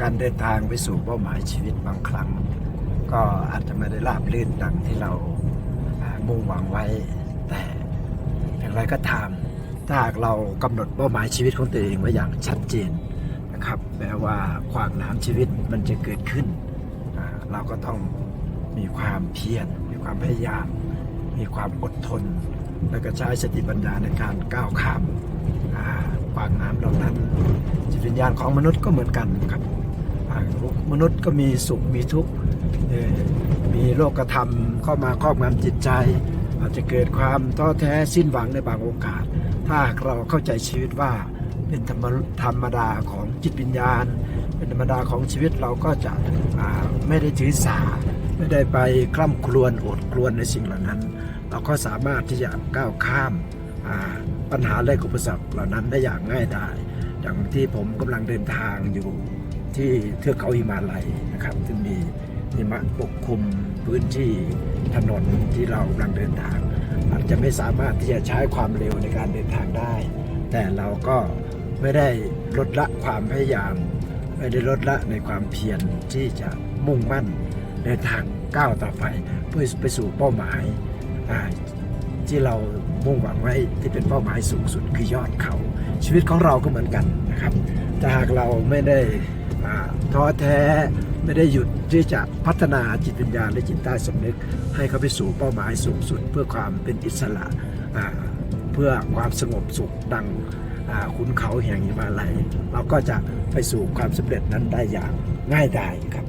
การเดินทางไปสู่เป้าหมายชีวิตบางครั้ง ก็อาจจะไม่ได้ราบรื่นดังที่เรามุ่งหวังไว้ แต่อย่างไรก็ตามถ้าหากเรากำหนดเป้าหมายชีวิตของตัวเองไว้อย่างชัดเจนนะครับแม้ว่าขวางน้ำชีวิตมันจะเกิดขึ้น เราก็ต้องมีความเพียรมีความพยายาม มีความอดทน แล้วก็ใช้สติปัญญาในการก้าวข้ามอ่าขวางน้ำเหล่านั้นจิตวิญญาณของมนุษย์ก็เหมือนกันครับ มนุษย์ก็มีสุขมีทุกข์มีโลกธรรมเข้ามาครอบงำจิตใจ อาจจะเกิดความท้อแท้สิ้นหวังในบางโอกาส ถ้าเราเข้าใจชีวิตว่าเป็นธรรมธรรมดาของจิตวิญญาณ เป็นธรรมดาของชีวิตเราก็จะไม่ได้ถือสา ไม่ได้ไปคล่ำครวญโอดครวญในสิ่งเหล่านั้น เราก็สามารถที่จะก้าวข้ามปัญหาและอุปสรรคเหล่านั้นได้อย่างง่ายดายอย่างที่ผมกำลังเดินทางอยู่ ที่เทือกเขาหิมาลัยนะครับ ซึ่งมีหิมะปกคลุมพื้นที่ถนนที่เรากำลังเดินทาง อาจจะไม่สามารถที่จะใช้ความเร็วในการเดินทางได้ แต่เราก็ไม่ได้ลดละความพยายามไม่ได้ลดละในความเพียรที่จะมุ่งมั่นในทางก้าวต่อไปเพื่อไปสู่เป้าหมายที่เรามุ่งหวังไว้ที่เป็นเป้าหมายสูงสุดคือยอดเขา ชีวิตของเราก็เหมือนกันนะครับถ้าหากเราไม่ได้ ท้อแท้ไม่ได้หยุดที่จะพัฒนาจิตวิญญาณและจิตใต้สำนึก ให้เขาไปสู่เป้าหมายสูงสุด เพื่อความเป็นอิสระเพื่อความสงบสุขดังขุนเขาแห่งหิมาลัยเราก็จะไปสู่ความสำเร็จนั้นได้อย่างง่ายดายครับ